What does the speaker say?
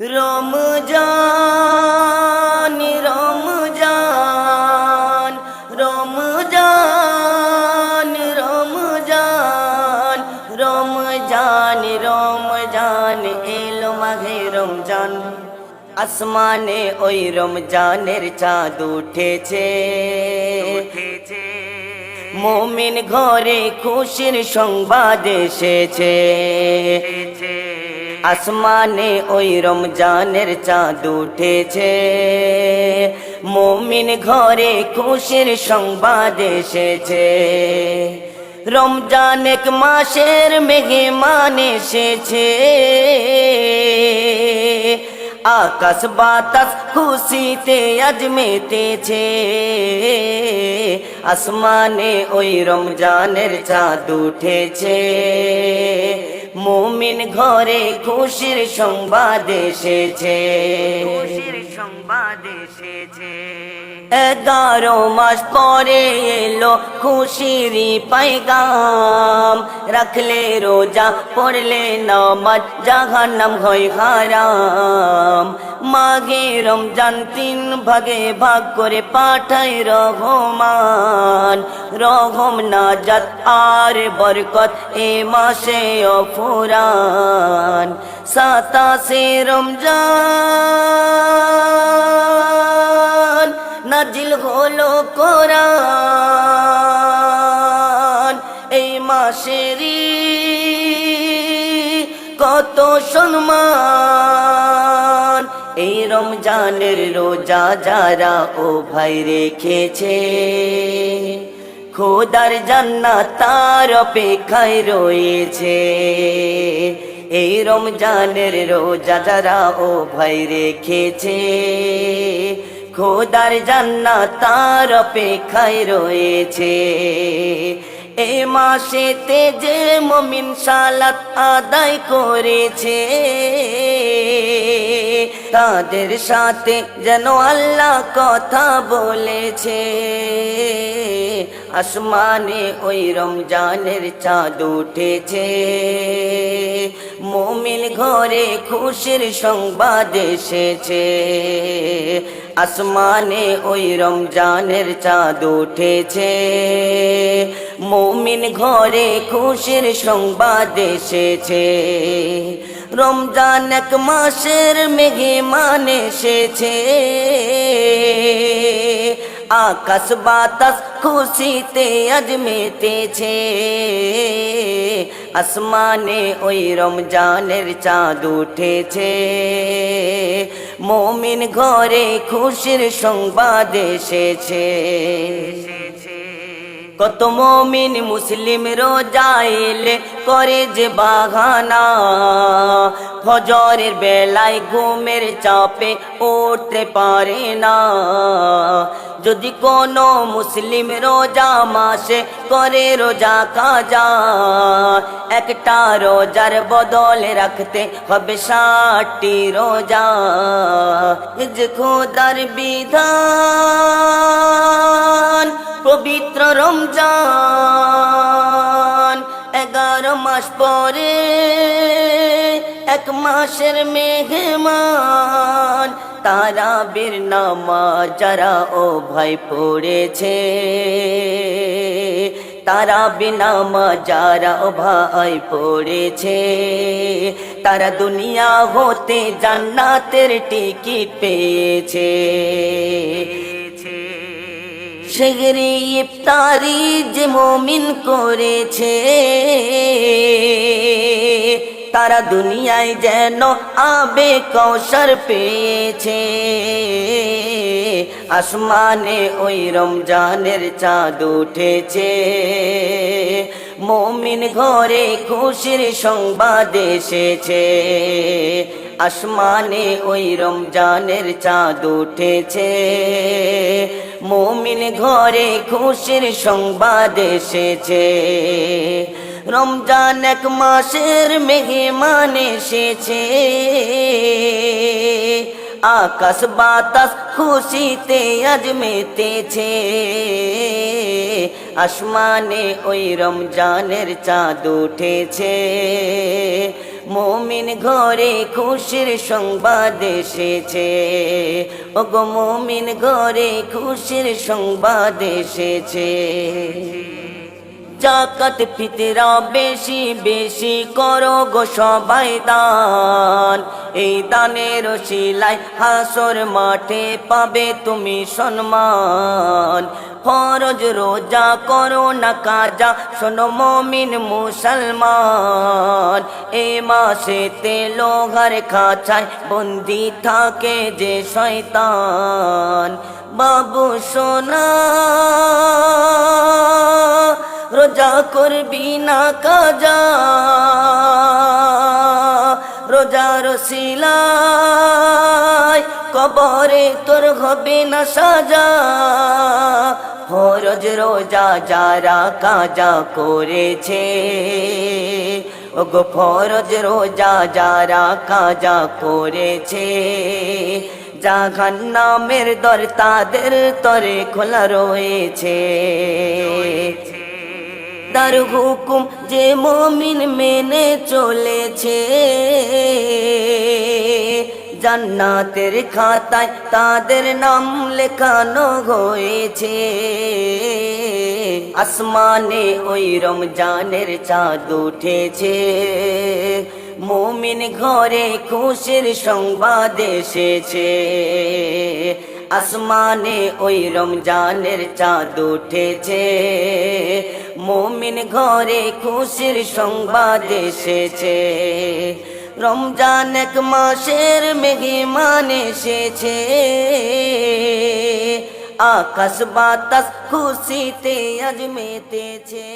রমজান রমজান রমজান রমজান রমজান রমজান এলো মাঘে রমজান। আসমানে ওই রমজানের চাঁদ উঠেছে। মোমিন ঘরে খুশির সংবাদ এসেছে। আসমানে ওই রমজানের চাঁদ উঠেছে। মোমিন ঘরে খুশির সংবাদ এসেছে। রমজান এক মাসের মেঘমান এসেছে। আকাশ বাতাস খুশিতে আজ মেতেছে। আসমানে ওই রমজানের চাঁদ উঠেছে। মুমিন ঘরে খুশির সংবাদ এসেছে। খুশির সংবাদ এসেছে। এগারো মাস পরে এলো খুশির পাইগাম। রাখলে রোজা পড়লে নামাজ জাহান্নাম হয় হারাম। মাঘে রমজান তিন ভাগে ভাগ করে পাঠায় রহমান। রহম, নাজাত আর বরকত এ মাসে অফুরান। সাতাশে রমজান নাজিল হলো কোরআন। এই মাসেরই কত সম্মান। এই রমজানের রোজা যারা ও ভাই রেখেছে, খোদার জান্নাত তার অপেক্ষায় রয়েছে। এই রমজানের রোজা যারা ও ভাই রেখেছে, খোদার জান্নাত তার অপেক্ষায় রয়েছে। এ মাসেতে যে মমিন সালাত আদায় করেছে তাদের সাথে যেন আল্লাহ কথা বলেছে। আসমানে ওই রমজানের চাঁদ উঠেছে। মমিন ঘরে খুশির সংবাদ এসেছে। আসমানে ওই রমজানের চাঁদ উঠেছে। মমিন ঘরে খুশির সংবাদ এসেছে। রমজান এক মাসের মেঘে মান এসেছে। আকাশ বাতাস খুশিতে আজ মেতেছে। আসমানে ওই রমজানের চাঁদ উঠেছে। মমিন ঘরে খুশির সংবাদ এসেছে। কত মমিন মুসলিম রোজাইলে করে যে বাঘানা ফজরের বেলায় ঘুমের চাপে উঠতে পারে না। যদি কোনো মুসলিম রোজা মাসে করে রোজা কাজা একটা রোজার বদলে রাখতে হবে ষাটটি রোজা। ইজ খোদার বিধান, পবিত্র রমজান। এগারো মাস পরে, এক মাসের মেহমান তারা বীর নামাজ যারা ও ভাই পড়েছে। তারা বিনামা যারা ভাই পড়েছে। তারা দুনিয়া হতে জান্নাতের টিকিট পেয়েছে। সেগরি ইফতারি যে মমিন করেছে। তারা দুনিয়ায় যেন আবে কৌশর পেয়েছে। আসমানে ওই রমজানের চাঁদ উঠেছে। মমিন ঘরে খুশির সংবাদ এসেছে। আসমানে ওই রমজানের চাঁদ উঠেছে। মমিন ঘরে খুশির সংবাদ এসেছে। রমজান এক মাসের মেহমান এসেছে। আকাশ বাতাস খুশিতে আজ মেতেছে। আসমানে ওই রমজানের চাঁদ উঠেছে। মমিন ঘরে খুশির সংবাদ এসেছে। ওগো মমিন ঘরে খুশির সংবাদ এসেছে। জাকাত ফিতরা বেশি বেশি করো গো সবাই দান। এই দানের শিলাই হাসর মাঠে পাবে তুমি সম্মান। ফরজ রোজা করো না কাজা, শোনো মমিন মুসলমান। এ মাসে লোহার খাঁচায় বন্দি থাকে যে শয়তান। বাবু সোনা রোজা করবি না কাজা রোজার শিলাই কবরে তোর হবে না সাজা। ফরজ রোজা যারা কাজা করেছে, ওগো ফরজ রোজা যারা কাজা করেছে জাহান নামের দর তাদের তরে খোলা রয়েছে। তার হুকুম যে মমিন মেনে চলেছে। জান্নাতের খাতায় তাদের নাম লেখানো হয়েছে। আসমানে ওই রমজানের চাঁদ উঠেছে। মুমিন ঘরে খুশির সংবাদ এসেছে। আসমানে ওই রমজানের চাঁদ উঠেছে। মুমিন ঘরে খুশির সংবাদ এসেছে। রমজান এক মাসের মেঘমান এসেছে। আকাশ বাতাস খুশিতে আজ মেতেছে।